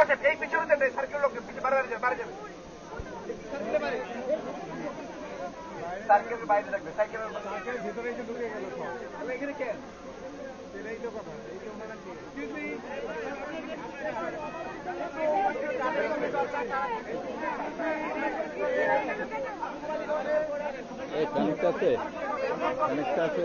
পাশে এই পিছনে দেন সার্কেল লোক পিছনে বাড়ি যাবে বাড়ি যাবে। সার্কেলের বাইরে রাখবে সাইকেলের ভিতরে এসে ঢুকে গেল সব। এখানে কেন সেটাই তো কথা এই তো ওনারা কে? এই কানেক্ট আছে? কানেক্ট আছে।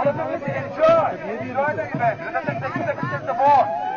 All of them, listen, enjoy. Enjoy the event. Let us take the take the ball.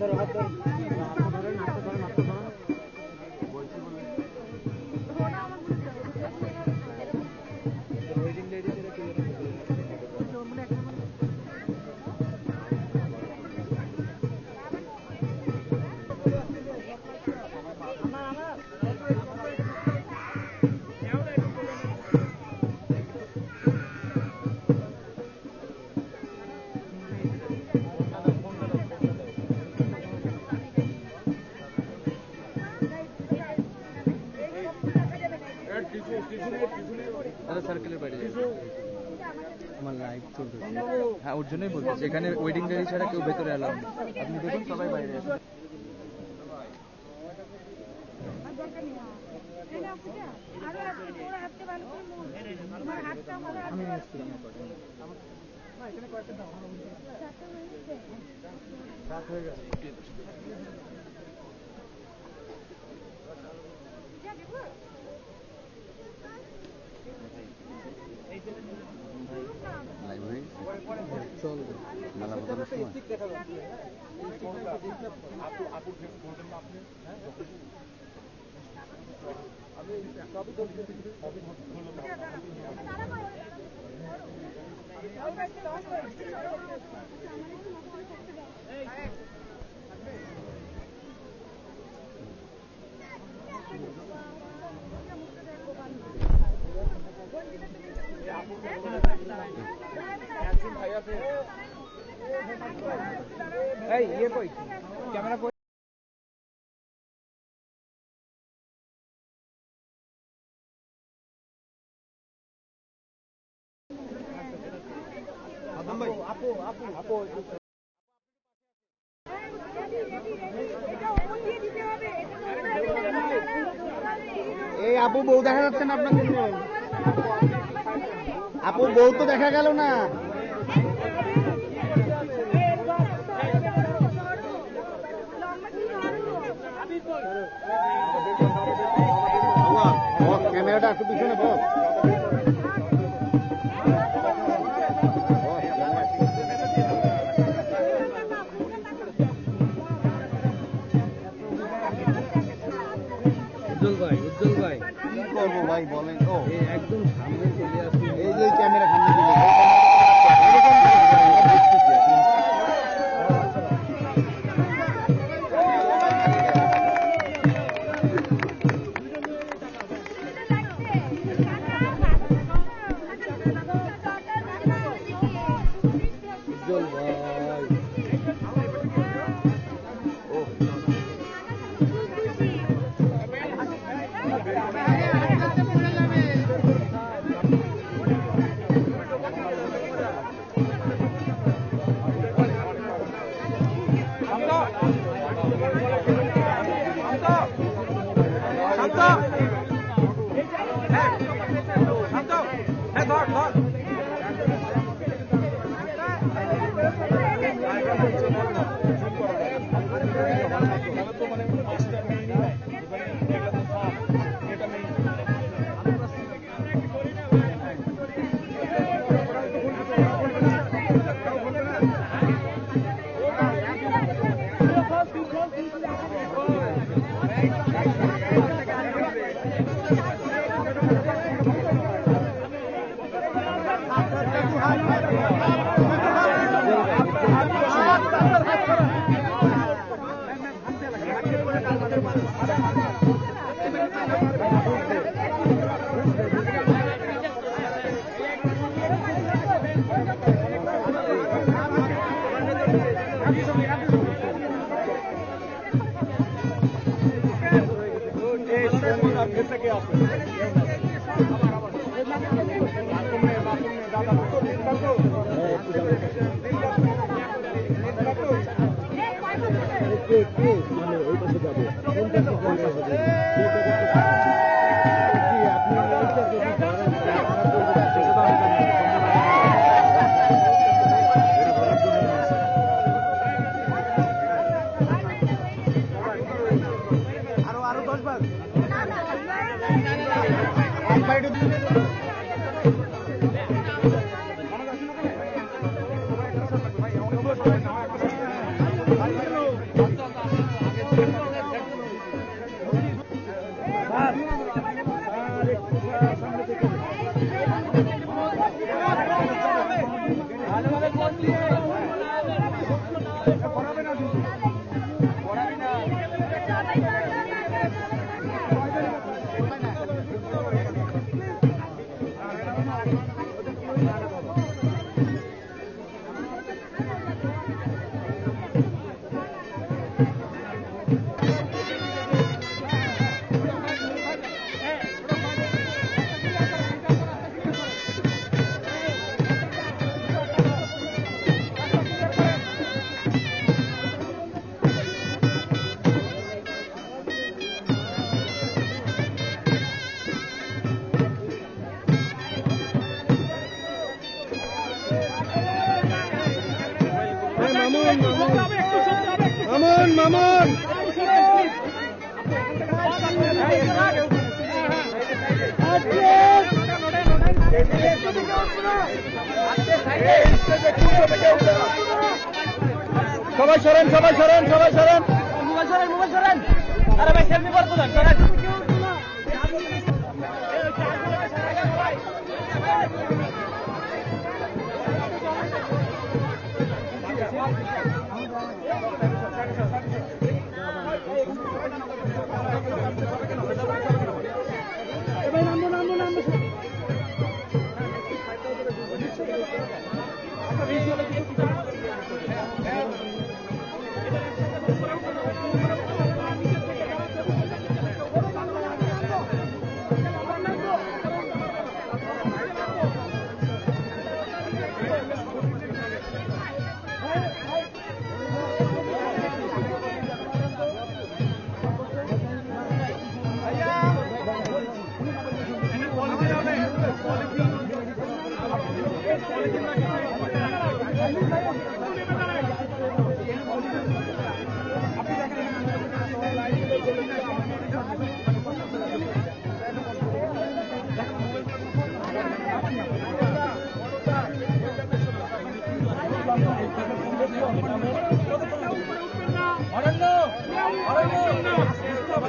ধরো হাত ধরো ছাড়া কেউ ভেতরে এলাম আপনি দেখুন সবাই বাইরে আসুন আরও আছে তোরা গেছে চল মেলা বোঝানোর সময়। এই আপু আপু বউ দেখা যাচ্ছে না আপনাকে আপু বউ তো দেখা গেল না। ক্যামেরাটা একটু পিছনে বস। উজ্জ্বল ভাই উজ্জ্বল ভাই। কি করব ভাই বলেন ও এই একদম সামনে চলে আসছে এই যে ক্যামেরা সামনে দিলে মামুন মামুন। সবাই সরেন সবাই সরেন সবাই সরেন। সরেন আরে ভাই সেলফি করব সরেন।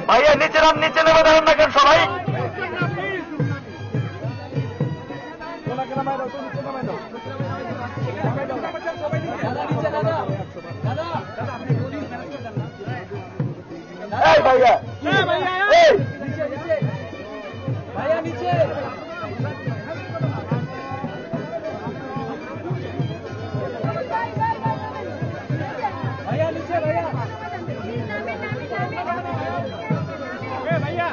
ভাইয়া নিচে নাম নিচে নেমে দাঁড়ান না কেন সবাই। भैया क्या भैया नीचे नीचे भैया नीचे भैया नीचे भैया भैया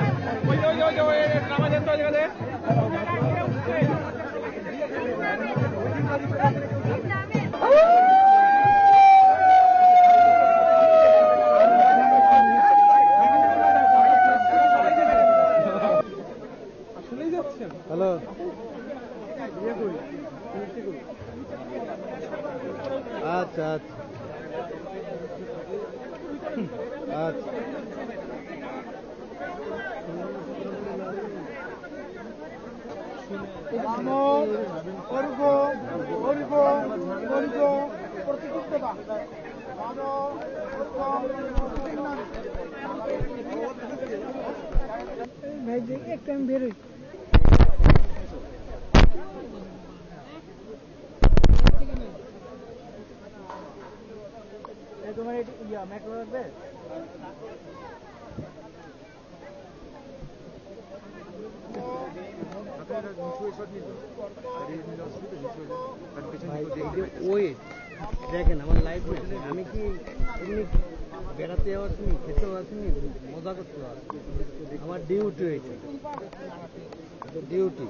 नामा जनता जगह আচ্ছা আচ্ছা। আচ্ছা অর্ঘ অর্ঘ অর্ঘ প্রতিযোগিতা ভাই একটু আমি বেরোই দেখেন, আমার লাইফ আমি কি এমনি বেড়াতে আসিনি, খেতেও আসিনি, মজা করতে আমার ডিউটি হয়েছে। ডিউটি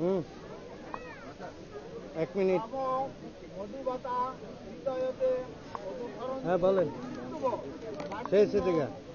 হুম। এক মিনিট। হ্যাঁ বলেন। সেই সে জায়গা